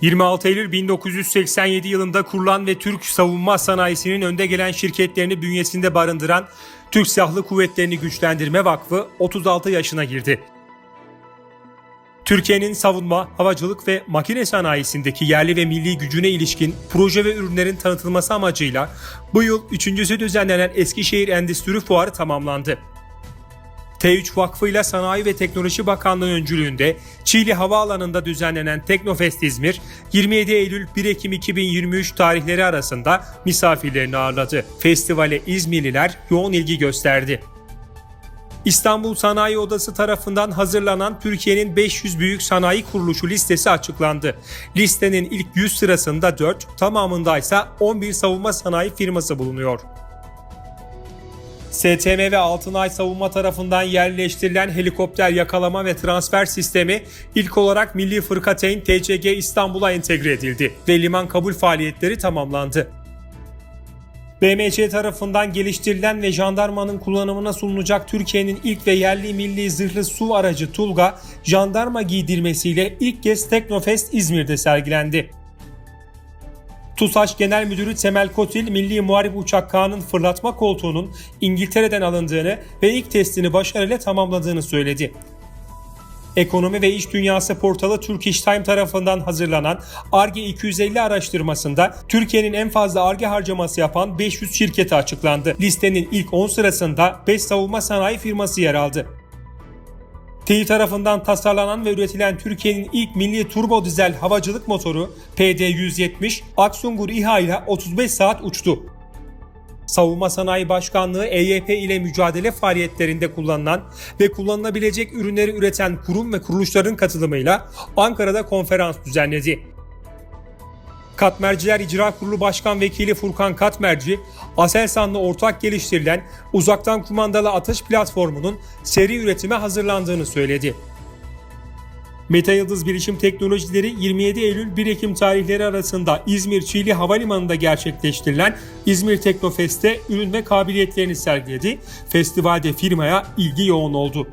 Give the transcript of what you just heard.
26 Eylül 1987 yılında kurulan ve Türk savunma sanayisinin önde gelen şirketlerini bünyesinde barındıran Türk Silahlı Kuvvetleri'ni Güçlendirme Vakfı 36 yaşına girdi. Türkiye'nin savunma, havacılık ve makine sanayisindeki yerli ve milli gücüne ilişkin proje ve ürünlerin tanıtılması amacıyla bu yıl üçüncüsü düzenlenen Eskişehir Endüstri Fuarı tamamlandı. T3 Vakfı ile Sanayi ve Teknoloji Bakanlığı öncülüğünde Çiğli Havaalanı'nda düzenlenen Teknofest İzmir, 27 Eylül 1 Ekim 2023 tarihleri arasında misafirlerini ağırladı. Festivale İzmirliler yoğun ilgi gösterdi. İstanbul Sanayi Odası tarafından hazırlanan Türkiye'nin 500 büyük sanayi kuruluşu listesi açıklandı. Listenin ilk 100 sırasında 4, tamamında ise 11 savunma sanayi firması bulunuyor. STM ve Altınay Savunma tarafından yerleştirilen helikopter yakalama ve transfer sistemi ilk olarak Milli Fırkateyn TCG İstanbul'a entegre edildi ve liman kabul faaliyetleri tamamlandı. BMC tarafından geliştirilen ve jandarmanın kullanımına sunulacak Türkiye'nin ilk ve yerli milli zırhlı su aracı Tulga, jandarma giydirmesiyle ilk kez Teknofest İzmir'de sergilendi. TUSAŞ Genel Müdürü Temel Kotil, Milli Muharip Uçak Kağı'nın fırlatma koltuğunun İngiltere'den alındığını ve ilk testini başarıyla tamamladığını söyledi. Ekonomi ve İş Dünyası portalı Turk İş Time tarafından hazırlanan ARGE 250 araştırmasında Türkiye'nin en fazla ARGE harcaması yapan 500 şirketi açıklandı. Listenin ilk 10 sırasında 5 savunma sanayi firması yer aldı. Tİ tarafından tasarlanan ve üretilen Türkiye'nin ilk milli turbo dizel havacılık motoru PD-170 Aksungur İHA ile 35 saat uçtu. Savunma Sanayi Başkanlığı EYP ile mücadele faaliyetlerinde kullanılan ve kullanılabilecek ürünleri üreten kurum ve kuruluşların katılımıyla Ankara'da konferans düzenledi. Katmerciler İcra Kurulu Başkan Vekili Furkan Katmerci, Aselsan'la ortak geliştirilen uzaktan kumandalı atış platformunun seri üretime hazırlandığını söyledi. Meta Yıldız Bilişim Teknolojileri 27 Eylül 1 Ekim tarihleri arasında İzmir Çiğli Havalimanı'nda gerçekleştirilen İzmir Teknofest'te ürün ve kabiliyetlerini sergiledi. Festivalde firmaya ilgi yoğun oldu.